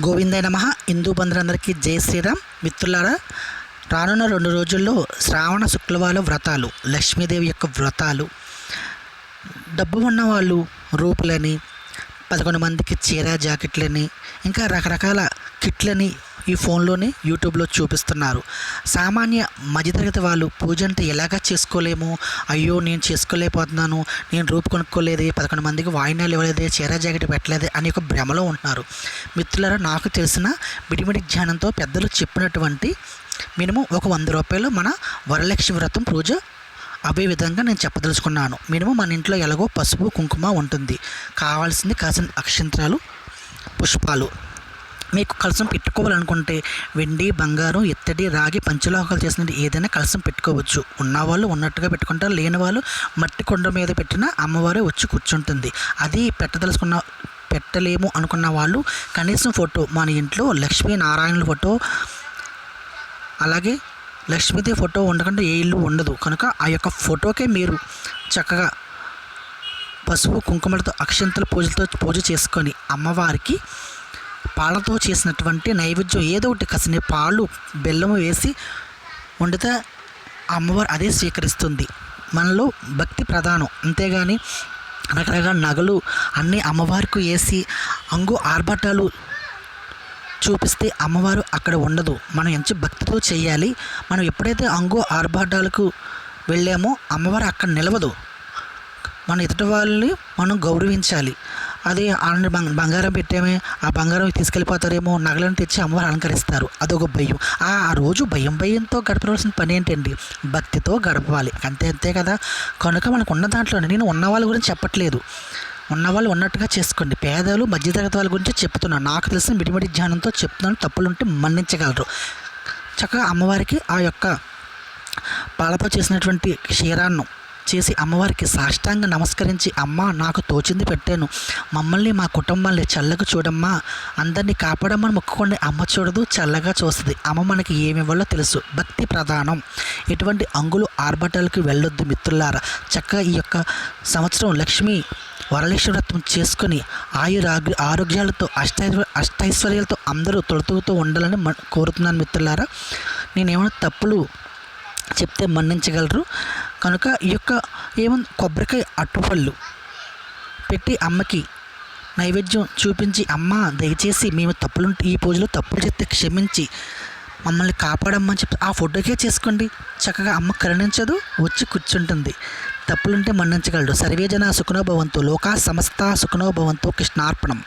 గోవిందయ నమ. హిందూ బంధువులందరికీ జై శ్రీరామ్. మిత్రులారా రానున్న రెండు రోజుల్లో శ్రావణ శుక్రవారం వ్రతాలు లక్ష్మీదేవి యొక్క వ్రతాలు. డబ్బు ఉన్న వాళ్ళు రూపులని పదకొండు మందికి చీర జాకెట్లని ఇంకా రకరకాల కిట్లని ఈ ఫోన్లోనే యూట్యూబ్లో చూపిస్తున్నారు. సామాన్య మధ్యతరగతి వాళ్ళు పూజ అంటే ఎలాగా చేసుకోలేము? అయ్యో నేను చేసుకోలేకపోతున్నాను. నేను రూపు కొనుక్కోలేదే. పదకొండు మందికి వాయినాలు ఇవ్వలేదే. చీర జాకెట్ పెట్టలేదే అని ఒక భ్రమలో ఉంటున్నారు. మిత్రులారా నాకు తెలిసిన మిడిమిడి జ్ఞానంతో పెద్దలు చెప్పినటువంటి మినిమం ఒక వంద రూపాయలు మన వరలక్ష్మి వ్రతం పూజ. అవే విధంగా నేను చెప్పదలుచుకున్నాను. మినిమం మన ఇంట్లో ఎలాగో పసుపు కుంకుమ ఉంటుంది. కావాల్సింది కాసిన అక్షంత్రాలు పుష్పాలు. మీకు కలసం పెట్టుకోవాలనుకుంటే వెండి బంగారం ఇత్తడి రాగి పంచలోహాలు చేసిన ఏదైనా కలసం పెట్టుకోవచ్చు. ఉన్నవాళ్ళు ఉన్నట్టుగా పెట్టుకుంటారు లేని వాళ్ళు మట్టి కొండ మీద పెట్టిన అమ్మవారే వచ్చి కూర్చుంటుంది. అది పెట్టదలుచుకున్న పెట్టలేము అనుకున్న వాళ్ళు కనీసం ఫోటో మన ఇంట్లో లక్ష్మీనారాయణుల ఫోటో అలాగే లక్ష్మీదేవి ఫోటో ఉండకుండా ఏ ఇల్లు ఉండదు. కనుక ఆ యొక్క ఫోటోకే మీరు చక్కగా పసుపు కుంకుమలతో అక్షంతల పూజలతో పూజ చేసుకొని అమ్మవారికి పాలతో చేసినటువంటి నైవేద్యం ఏదో ఒకటి కసిన పాలు బెల్లం వేసి వండితే అమ్మవారు అదే స్వీకరిస్తుంది. మనలో భక్తి ప్రధానం. అంతేగాని రకరకాల నగలు అన్నీ అమ్మవారికి వేసి అంగు ఆర్భటాలు చూపిస్తే అమ్మవారు అక్కడ ఉండదు. మనం ఎంత భక్తితో చేయాలి. మనం ఎప్పుడైతే అంగు ఆర్భాటాలకు వెళ్ళామో అమ్మవారు అక్కడ నిలవదు. మన ఎదుటి వాళ్ళని మనం గౌరవించాలి. అది ఆ బంగారం పెట్టామే ఆ బంగారం తీసుకెళ్ళిపోతారేమో నగలను తెచ్చి అమ్మవారు అలంకరిస్తారు. అదొక భయం. ఆ ఆ రోజు భయం భయంతో గడపవలసిన పని ఏంటండి? భక్తితో గడపాలి. అంతే అంతే కదా? కనుక మనకు ఉన్న దాంట్లోనే నేను ఉన్న వాళ్ళ గురించి చెప్పట్లేదు. ఉన్నవాళ్ళు ఉన్నట్టుగా చేసుకోండి. పేదలు మధ్యతరగతి వాళ్ళ గురించి చెప్తున్నాను నాకు తెలిసిన మిడిమిడి జ్ఞానంతో చెప్తున్నాను. తప్పులుంటే మన్నించగలరు. చక్కగా అమ్మవారికి ఆ యొక్క పాలతో చేసినటువంటి క్షీరాన్నం చేసి అమ్మవారికి సాష్టాంగ నమస్కరించి అమ్మ నాకు తోచింది పెట్టాను. మమ్మల్ని మా కుటుంబాన్ని చల్లగా చూడమ్మా. అందరినీ కాపాడమ్మని మొక్కుకొని అమ్మ చూడదు చల్లగా చూస్తుంది. అమ్మ మనకి ఏమి ఇవ్వాలో తెలుసు. భక్తి ప్రధానం. ఎటువంటి అంగులు ఆర్భటాలకు వెళ్ళొద్దు మిత్రులారా. చక్కగా ఈ యొక్క సంవత్సరం లక్ష్మి వరలక్ష్మి వ్రతం చేసుకుని ఆయుర ఆరోగ్యాలతో అష్టై అష్టైశ్వర్యాలతో అందరూ తొలుతూతూ ఉండాలని కోరుతున్నాను మిత్రులారా. నేనేమైనా తప్పులు చెప్తే మన్నించగలరు? కనుక ఈ యొక్క ఏముంది? కొబ్బరికాయ అట్టుపళ్ళు పెట్టి అమ్మకి నైవేద్యం చూపించి అమ్మ దయచేసి మేము తప్పులు ఈ పూజలో తప్పులు చెప్తే క్షమించి మమ్మల్ని కాపాడమ్మని చెప్పి ఆ ఫోటోకే చేసుకోండి. చక్కగా అమ్మ కరుణించదు వచ్చి కూర్చుంటుంది. తప్పులుంటే మన్నించగలడు. సర్వేజన సుఖనోభవంతో లోకా సమస్త సుఖనోభవంతో కృష్ణార్పణం.